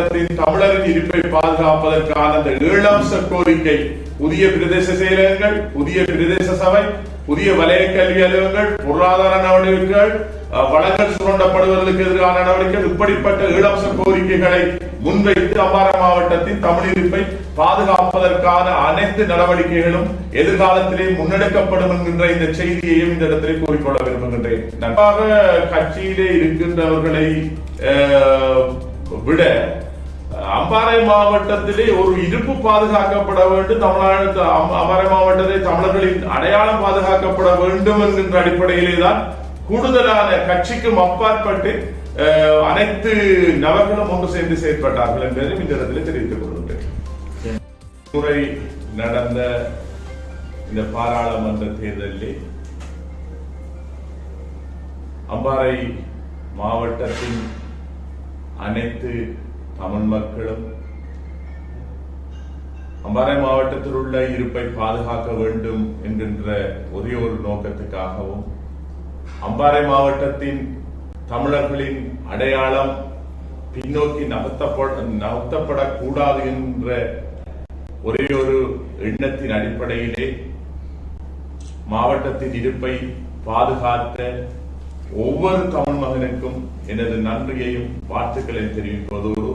மாவட்டத்தின் தமிழரின் இருப்பை பாதுகாப்பதற்கான அந்த ஏழாம்ச கோரிக்கை. புதிய பிரதேச செயலகங்கள் புதிய பிரதேச சபை புதிய வலய கல்வி அலுவலகங்கள் பொருளாதார நடவடிக்கைகள் அஹ், வளங்கள் சுரண்டப்படுவதற்கு எதிரான நடவடிக்கைகள் இப்படிப்பட்ட ஈழம்ச கோரிக்கைகளை முன்வைத்து அம்பாறை மாவட்டத்தின் தமிழ் இருப்பை பாதுகாப்பதற்கான அனைத்து நடவடிக்கைகளும் எதிர்காலத்திலே முன்னெடுக்கப்படும் என்கின்ற இந்த செய்தியையும் இந்த இடத்திலே கூறிக்கொள்ள விரும்புகின்றேன். நன்றாக கட்சியிலே இருக்கின்றவர்களை விட அம்பாறை மாவட்டத்திலே ஒரு இருப்பு பாதுகாக்கப்பட வேண்டும். தமிழ்நாடு அம்பாறை மாவட்டத்திலே தமிழர்களின் அடையாளம் பாதுகாக்கப்பட வேண்டும் என்கின்ற அடிப்படையிலே தான் கூடுதலான கட்சிக்கும் அப்பாற்பட்டு அனைத்து நபர்களும் ஒன்று சேர்ந்து செயற்பட்டார்கள் என்பதையும் இந்த இடத்திலே தெரிவித்துக் கொள்கின்றேன். முறை நடந்த இந்த பாராளுமன்ற தேர்தலில் அம்பாறை மாவட்டத்தின் அனைத்து தமிழ் மக்களும் அம்பாறை மாவட்டத்தில் உள்ள இருப்பை பாதுகாக்க வேண்டும் என்கின்ற ஒரே ஒரு நோக்கத்துக்காகவும் அம்பாறை மாவட்டத்தின் தமிழர்களின் அடையாளம் பின்னோக்கி நகர்த்தப்பட நகர்த்தப்படக்கூடாது என்ற ஒரே ஒரு எண்ணத்தின் அடிப்படையிலே மாவட்டத்தின் இருப்பை பாதுகாத்த ஒவ்வொரு தமிழ் மகனுக்கும் எனது நன்றியையும் வாழ்த்துக்களையும் தெரிவிப்பதோடு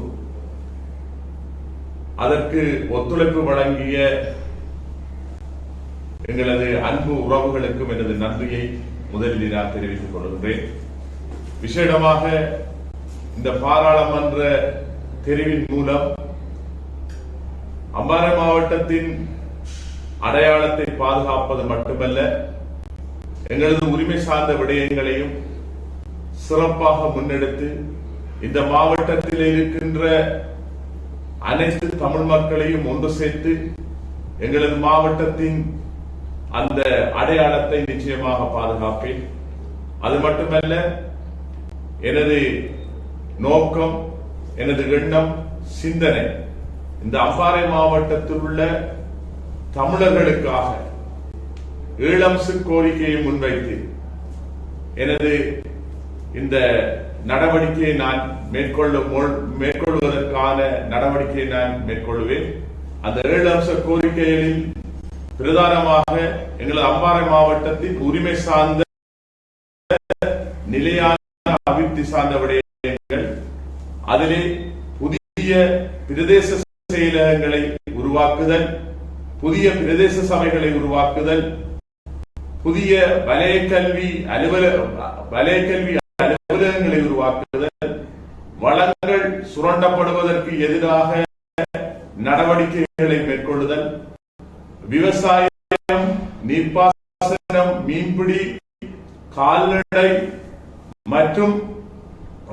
அதற்கு ஒத்துழைப்பு வழங்கிய எங்களது அன்பு உறவுகளுக்கும் எனது நன்றியை முதலில் நான் தெரிவித்துக் கொள்கின்றேன். விசேடமாக இந்த பாராளுமன்ற தெரிவின் மூலம் அம்பாறை மாவட்டத்தின் அடையாளத்தை பாதுகாப்பது மட்டுமல்ல எங்களது உரிமை சார்ந்த விடயங்களையும் சிறப்பாக முன்னெடுத்து இந்த மாவட்டத்தில் இருக்கின்ற அனைத்து தமிழ் மக்களையும் ஒன்று சேர்த்து எங்களது மாவட்டத்தின் அந்த அடையாளத்தை நிச்சயமாக பாதுகாப்பேன். அது மட்டுமல்ல எனது நோக்கம் எனது எண்ணம் சிந்தனை இந்த அம்பாறை மாவட்டத்தில் உள்ள தமிழர்களுக்காக ஈழம்சு கோரிக்கையை முன்வைத்து எனது இந்த நடவடிக்கையை நான் மேற்கொள்ள மேற்கொள்வதற்கான நடவடிக்கையை நான் மேற்கொள்வேன். அந்த ஏழு அம்ச கோரிக்கைகளில் பிரதானமாக எங்களது அம்பாறை மாவட்டத்தின் உரிமை சார்ந்த நிலையான அபிவிருத்தி சார்ந்த விடயங்கள் அதிலே புதிய பிரதேச செயலகங்களை உருவாக்குதல் புதிய பிரதேச சபைகளை உருவாக்குதல் புதிய வலய கல்வி அலுவல வலய கல்வி அலுவலகங்களை உருவாக்குதல் வளங்கள் சுரண்டப்படுவதற்கு எதிராக நடவடிக்கைகளை மேற்கொள்ளுதல் விவசாயம் நீர்ப்பாசனம் மீன்பிடி கால்நடை மற்றும்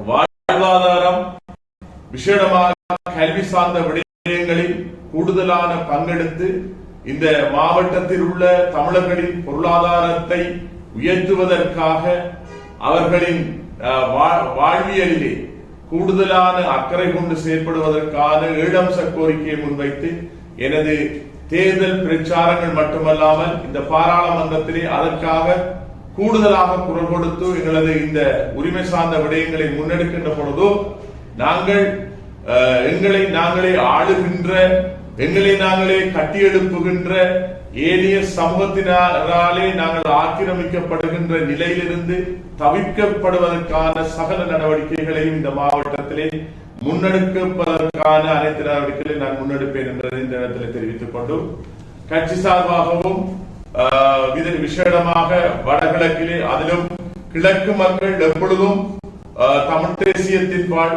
வாழ்வாதாரம் விசேடமாக கல்வி சார்ந்த விடயங்களில் கூடுதலான பங்கெடுத்து இந்த மாவட்டத்தில் உள்ள தமிழர்களின் பொருளாதாரத்தை உயர்த்துவதற்காக அவர்களின் வா- வாழ்வியலிலே கூடுதலான அக்கறை கொண்டு செயற்படுவதற்கான ஏழம்ச கோரிக்கையை முன்வைத்து எனது தேர்தல் பிரச்சாரங்கள் மட்டுமல்லாமல் இந்த பாராளுமன்றத்திலே அதற்காக கூடுதலாக குரல் கொடுத்து எங்களது இந்த உரிமை சார்ந்த விடயங்களை முன்னெடுக்கின்ற பொழுதோ நாங்கள் எங்களை நாங்களே ஆளுகின்ற எங்களை நாங்களே கட்டியெழுப்புகின்ற ஏனைய சமூகத்தினராலே நாங்கள் ஆக்கிரமிக்கப்படுகின்ற நிலையிலிருந்து தவிர்க்கப்படுவதற்கான சகல நடவடிக்கைகளையும் இந்த மாவட்டத்திலே முன்னெடுக்கப்பதற்கான அனைத்து நடவடிக்கைகளையும் நான் முன்னெடுப்பேன் என்பதை இந்த இடத்தில் தெரிவித்துக் கொண்டு கட்சி சார்பாகவும் ஆஹ், விசேடமாக வடகிழக்கிலே அதிலும் கிழக்கு மக்கள் எப்பொழுதும் தமிழ் தேசியத்தின் பால்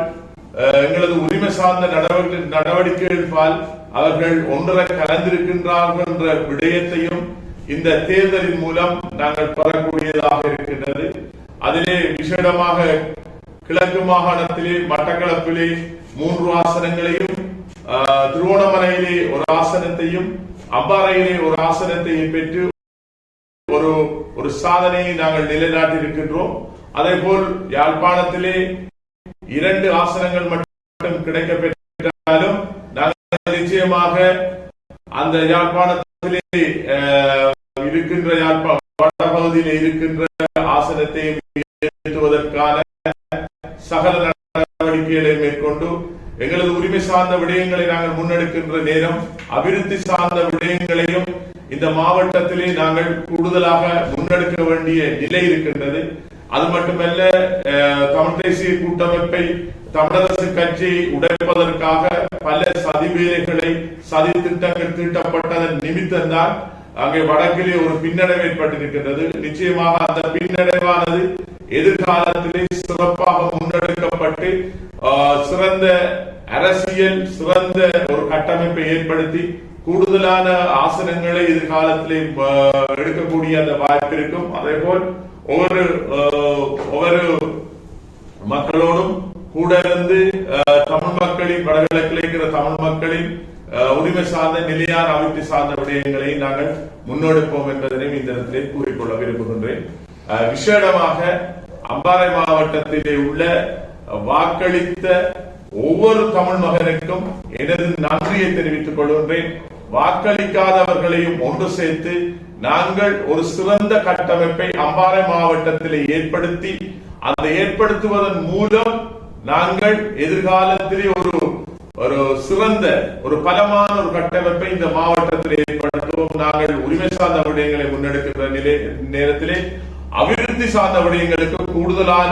எங்களது உரிமை சார்ந்த நடவடிக்கை நடவடிக்கைகள் பால் அவர்கள் ஒன்றரை கலந்திருக்கின்றார்கள் என்ற விடயத்தையும் இந்த தேர்தலின் மூலம் நாங்கள் பெறக்கூடியதாக இருக்கின்றது. அதிலே விசேடமாக கிழக்கு மாகாணத்திலே மட்டக்களப்பிலே மூன்று ஆசனங்களையும் திருவோணமலையிலே ஒரு ஆசனத்தையும் அம்பாறையிலே ஒரு ஆசனத்தையும் பெற்று ஒரு ஒரு சாதனையை நாங்கள் நிலைநாட்டி இருக்கின்றோம் அதே போல் யாழ்ப்பாணத்திலே இரண்டு ஆசனங்கள் மட்டும் கிடைக்க நிச்சயமாக அந்த யாழ்ப்பாணத்திலே இருக்கின்ற யாழ்ப்பா வடபகுதியில் இருக்கின்ற ஆசனத்தை ஏற்றுவதற்கான சகல நடவடிக்கைகளை மேற்கொண்டு எங்களது உரிமை சார்ந்த விடயங்களை நாங்கள் முன்னெடுக்கின்ற நேரம் அபிவிருத்தி சார்ந்த விடயங்களையும் இந்த மாவட்டத்திலே நாங்கள் கூடுதலாக முன்னெடுக்க வேண்டிய நிலை இருக்கின்றது. அது மட்டுமல்ல தமிழ் தேசிய கூட்டமைப்பை தமிழரசு கட்சியை உடைப்பதற்காக பல சதி வேலைகளை சதி திட்டங்கள் தீட்டப்பட்டதன் நிமித்தம்தான் அங்கே வடக்கிலே ஒரு பின்னடைவு ஏற்பட்டிருக்கின்றது. நிச்சயமாக அந்த பின்னடைவானது எதிர்காலத்திலே சிறப்பாக முன்னெடுக்கப்பட்டு சிறந்த அரசியல் சிறந்த ஒரு கட்டமைப்பை ஏற்படுத்தி கூடுதலான ஆசனங்களை எதிர்காலத்திலே எடுக்கக்கூடிய அந்த வாய்ப்பு இருக்கும். அதே போல் ஒவ்வொரு ஒவ்வொரு மக்களோடும் கூட இருந்து மக்களின் வடகிழக்கில் இருக்கிற தமிழ் மக்களின் உரிமை சார்ந்த நிலையான அமைப்பு சார்ந்த விடயங்களை நாங்கள் முன்னெடுப்போம் என்பதனையும் இந்த இடத்திலே கூறிக்கொள்ள விரும்புகின்றேன். விசேடமாக அம்பாறை மாவட்டத்திலே உள்ள வாக்களித்த ஒவ்வொரு தமிழ் மகனுக்கும் எனது நன்றியை தெரிவித்துக் கொள்கின்றேன். வாக்களிக்காதவர்களையும் ஒன்று சேர்த்து நாங்கள் ஒரு சிறந்த கட்டமைப்பை அம்பாறை மாவட்டத்திலே ஏற்படுத்தி அதை ஏற்படுத்துவதன் மூலம் நாங்கள் எதிர்காலத்திலே ஒரு ஒரு சிறந்த ஒரு பலமான ஒரு கட்டமைப்பை இந்த மாவட்டத்தில் ஏற்படுத்துவோம். நாங்கள் உரிமை சார்ந்த விடயங்களை முன்னெடுக்கின்ற நிலை நேரத்திலே அபிவிருத்தி சார்ந்த விடயங்களுக்கு கூடுதலான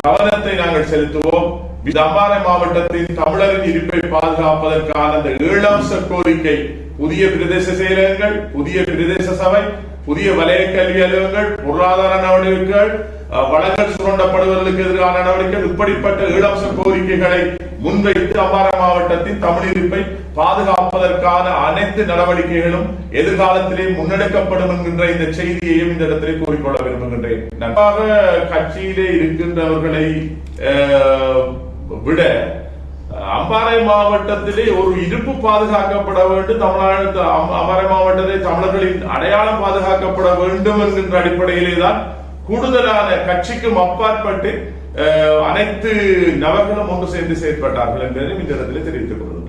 கவனத்தை நாங்கள் செலுத்துவோம். இந்த அம்பாறை மாவட்டத்தின் தமிழரின் இருப்பை பாதுகாப்பதற்கான அந்த ஏழாம் கோரிக்கை புதிய பிரதேச செயலகங்கள் புதிய பிரதேச சபை புதிய வலய கல்வி அலுவலகங்கள் பொருளாதார நடவடிக்கைகள் அஹ், வளங்கள் சுரண்டப்படுவதற்கு எதிரான நடவடிக்கைகள் இப்படிப்பட்ட ஏழாம்ச கோரிக்கைகளை முன்வைத்து அம்பாறை மாவட்டத்தின் தமிழிருப்பை பாதுகாப்பதற்கான அனைத்து நடவடிக்கைகளும் எதிர்காலத்திலே முன்னெடுக்கப்படும் என்கின்ற இந்த செய்தியையும் இந்த இடத்திலே கூறிக்கொள்ள விரும்புகின்றேன். நன்றாக கட்சியிலே இருக்கின்றவர்களை அஹ், விட அம்பாறை மாவட்டத்திலே ஒரு இருப்பு பாதுகாக்கப்பட வேண்டும். தமிழ்நாடு அம்பாறை மாவட்டத்திலே தமிழர்களின் அடையாளம் பாதுகாக்கப்பட வேண்டும் என்கின்ற அடிப்படையிலே தான் கூடுதலான கட்சிக்கும் அப்பாற்பட்டு அனைத்து நபர்களும் ஒன்று சேர்ந்து செயற்பட்டார்கள் என்பதையும் இந்த இடத்திலே தெரிவித்துக் கொள்கின்றேன்